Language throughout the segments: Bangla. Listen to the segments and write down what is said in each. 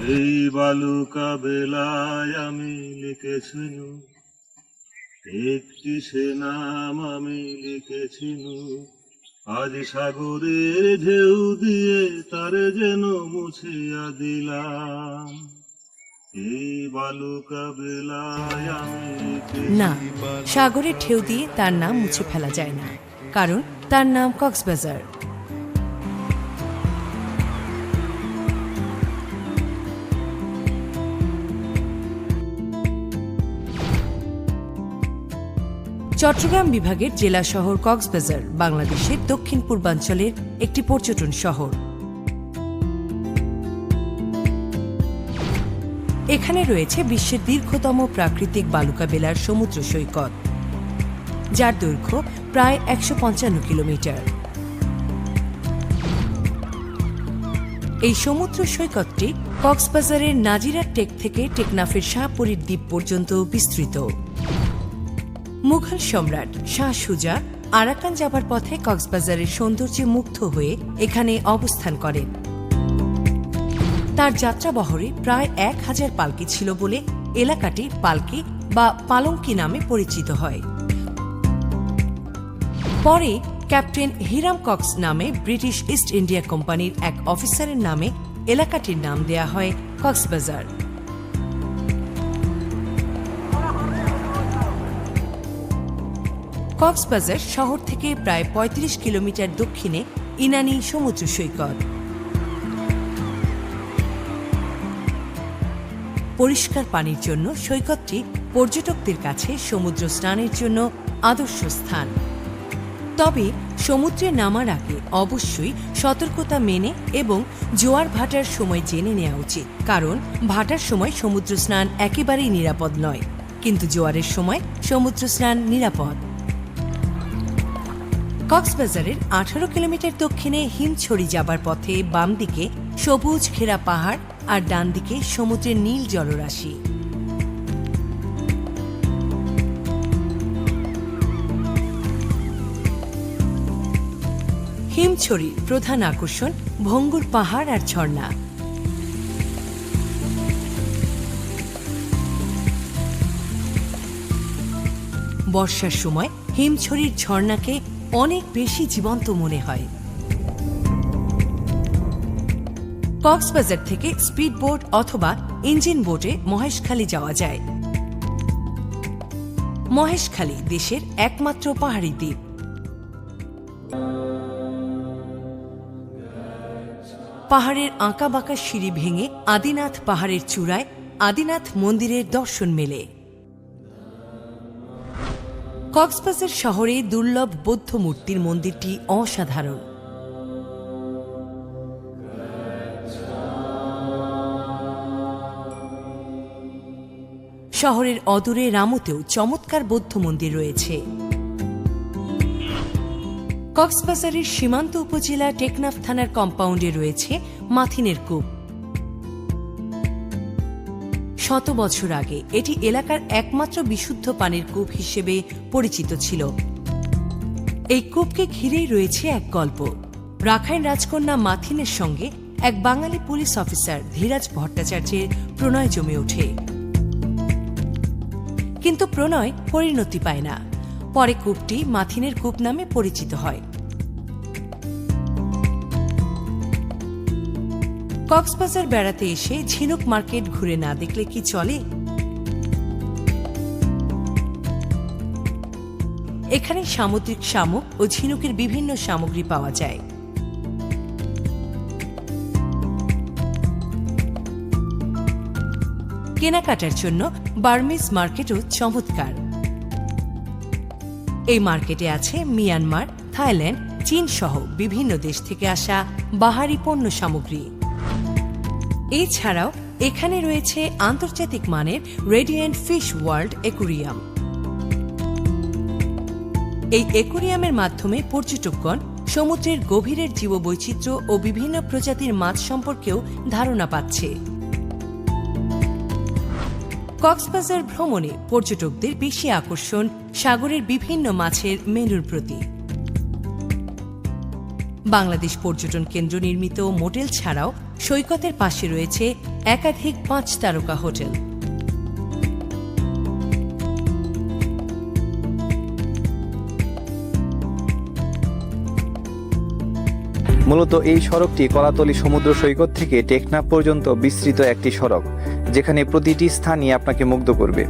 এই বালুকা বেলায় আমি লিখেছিল একটি সে নাম আমি লিখেছিল আজ সাগরের ঢেউ দিয়ে তারে যেন মুছিয়া দিলাম। এই বালুকা বেলায় আমি না, সাগরের ঢেউ দিয়ে তার নাম মুছে ফেলা যায় না, কারণ তার নাম কক্সবাজার। চট্টগ্রাম বিভাগের জেলা শহর কক্সবাজার, বাংলাদেশের দক্ষিণ পূর্বাঞ্চলের একটি পর্যটন শহর। এখানে রয়েছে বিশ্বের দীর্ঘতম প্রাকৃতিক বালুকা বেলার সমুদ্র সৈকত, যার দৈর্ঘ্য প্রায় একশো পঞ্চান্ন কিলোমিটার। এই সমুদ্র সৈকতটি কক্সবাজারের নাজিরা টেক থেকে টেকনাফের শাহপুরীর দ্বীপ পর্যন্ত বিস্তৃত। মুঘল সম্রাট শাহ সুজা আরাকান যাবার পথে কক্সবাজারের সৌন্দর্যে মুগ্ধ হয়ে এখানে অবস্থান করেন। তার যাত্রাবহরে প্রায় এক হাজার পালকি ছিল বলে এলাকাটি পালকি বা পালঙ্কি নামে পরিচিত হয়। পরে ক্যাপ্টেন হিরাম কক্স নামে ব্রিটিশ ইস্ট ইন্ডিয়া কোম্পানির এক অফিসারের নামে এলাকাটির নাম দেয়া হয় কক্সবাজার। কক্সবাজার শহর থেকে প্রায় ৩৫ কিলোমিটার দক্ষিণে ইনানি সমুদ্র সৈকত। পরিষ্কার পানির জন্য সৈকতটি পর্যটকদের কাছে সমুদ্র স্নানের জন্য আদর্শ স্থান। তবে সমুদ্রে নামার আগে অবশ্যই সতর্কতা মেনে এবং জোয়ার ভাটার সময় জেনে নেওয়া উচিত। কারণ ভাটার সময় সমুদ্র স্নান একেবারেই নিরাপদ নয়। কিন্তু জোয়ারের সময় সমুদ্র স্নান নিরাপদ। কক্সবাজারের আঠারো কিলোমিটার দক্ষিণে হিমছড়ি যাবার পথে বাম দিকে সবুজ ঘেরা পাহাড় আর ডান দিকে সমুদ্রের নীল জলরাশি। হিমছড়ির প্রধান আকর্ষণ, ভঙ্গুর পাহাড় আর ঝর্ণা। বর্ষার সময় হিমছড়ির ঝর্ণাকে অনেক বেশি জীবন্ত মনে হয়। কক্সবাজার থেকে স্পিড বোট অথবা ইঞ্জিন বোটে মহেশখালী যাওয়া যায়। মহেশখালী দেশের একমাত্র পাহাড়ি দ্বীপ। পাহাড়ের আঁকাবাঁকা সিঁড়ি ভেঙে আদিনাথ পাহাড়ের চূড়ায় আদিনাথ মন্দিরের দর্শন মেলে। কক্সবাজার শহরে দুর্লভ বৌদ্ধ মূর্তির মন্দিরটি অসাধারণ। শহরের অদূরে রামুতেও চমৎকার বৌদ্ধ মন্দির রয়েছে। কক্সবাজারের সীমান্ত উপজেলা টেকনাফ থানার কম্পাউন্ডে রয়েছে মাথিনের কূপ। শত বছর আগে এটি এলাকার একমাত্র বিশুদ্ধ পানির কূপ হিসেবে পরিচিত ছিল। এই কূপকে ঘিরেই রয়েছে এক গল্প। রাখাইন রাজকন্যা মাথিনের সঙ্গে এক বাঙালি পুলিশ অফিসার ধীরাজ ভট্টাচার্যের প্রণয় জমে ওঠে। কিন্তু প্রণয় পরিণতি পায় না। পরে কূপটি মাথিনের কূপ নামে পরিচিত হয়। কক্সবাজার বেড়াতে এসে ঝিনুক মার্কেট ঘুরে না দেখলে কি চলে? এখানে সামুদ্রিক শামুক ও ঝিনুকের বিভিন্ন সামগ্রী পাওয়া যায়। কেনাকাটার জন্য বার্মিজ মার্কেটও চমৎকার। এই মার্কেটে আছে মিয়ানমার, থাইল্যান্ড, চীন সহ বিভিন্ন দেশ থেকে আসা বাহারি পণ্য সামগ্রী। এছাড়াও এখানে রয়েছে আন্তর্জাতিক মানের রেডিয়েন্ট ফিশ ওয়ার্ল্ড একুরিয়াম এই একুরিয়ামের মাধ্যমে পর্যটকগণ সমুদ্রের গভীরের জীববৈচিত্র্য ও বিভিন্ন প্রজাতির মাছ সম্পর্কেও ধারণা পাচ্ছে। কক্সবাজার ভ্রমণে পর্যটকদের বেশি আকর্ষণ সাগরের বিভিন্ন মাছের মেনুর প্রতি। বাংলাদেশ পর্যটন কেন্দ্র নির্মিত মোটেল ছাড়াও সৈকতের পাশে রয়েছে একাধিক পাঁচ তারকা হোটেল। মূলত এই সড়কটি কলাতলি সমুদ্র সৈকত থেকে টেকনাফ পর্যন্ত বিস্তৃত একটি সড়ক, যেখানে প্রতিটি স্থানই আপনাকে মুগ্ধ করবে।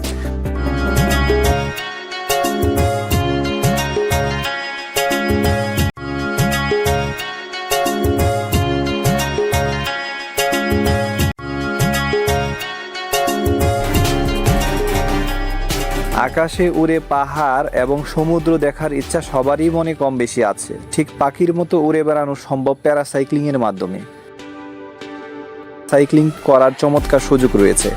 আকাশে উড়ে পাহাড় এবং সমুদ্র দেখার ইচ্ছা সবারই মনে কম বেশি আছে। ঠিক পাখির মতো উড়ে বেড়ানো সম্ভব প্যারাসাইক্লিং এর মাধ্যমে। সাইক্লিং করার চমৎকার সুযোগ রয়েছে।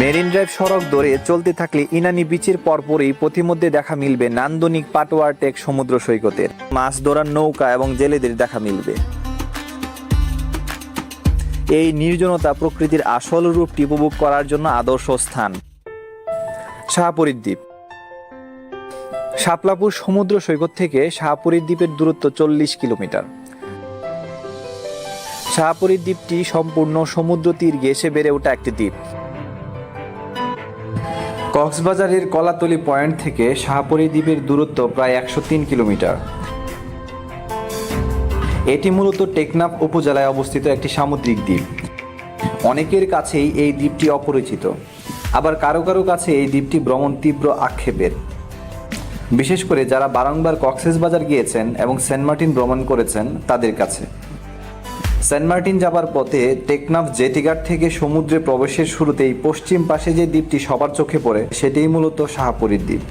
মেরিন ড্রাইভ সড়ক ধরে চলতে থাকলে ইনানি বিচের পরপরই পথিমধ্যে দেখা মিলবে নান্দনিক পাটোয়ার টেক সমুদ্র সৈকতের। মাছ ধরার নৌকা এবং জেলেদের দেখা মিলবে। এই নির্জনতা প্রকৃতির আসল রূপটি উপভোগ করার জন্য আদর্শ স্থান। শাহপুরীর দ্বীপ। শাপলাপুর সমুদ্র সৈকত থেকে শাহপুরীর দ্বীপের দূরত্ব চল্লিশ কিলোমিটার। শাহপুরীর দ্বীপটি সম্পূর্ণ সমুদ্র তীর ঘেঁষে বেড়ে ওঠা একটি দ্বীপ। কক্সবাজারের কলাতলি পয়েন্ট থেকে শাহপুরী দ্বীপের দূরত্ব প্রায় একশো তিন কিলোমিটার। এটি মূলত টেকনাফ উপজেলায় অবস্থিত একটি সামুদ্রিক দ্বীপ। অনেকের কাছেই এই দ্বীপটি অপরিচিত। আবার কারও কারও কাছে এই দ্বীপটি ভ্রমণ তীব্র আক্ষেপের। বিশেষ করে যারা বারংবার কক্সেস বাজার গিয়েছেন এবং সেন্ট মার্টিন ভ্রমণ করেছেন তাদের কাছে। সেন্ট মার্টিন যাবার পথে টেকনাফ জেটিঘাট থেকে সমুদ্রে প্রবেশের শুরুতেই পশ্চিম পাশে যে দ্বীপটি সবার চোখে পড়ে, সেটিই মূলত শাহপুরীর দ্বীপ।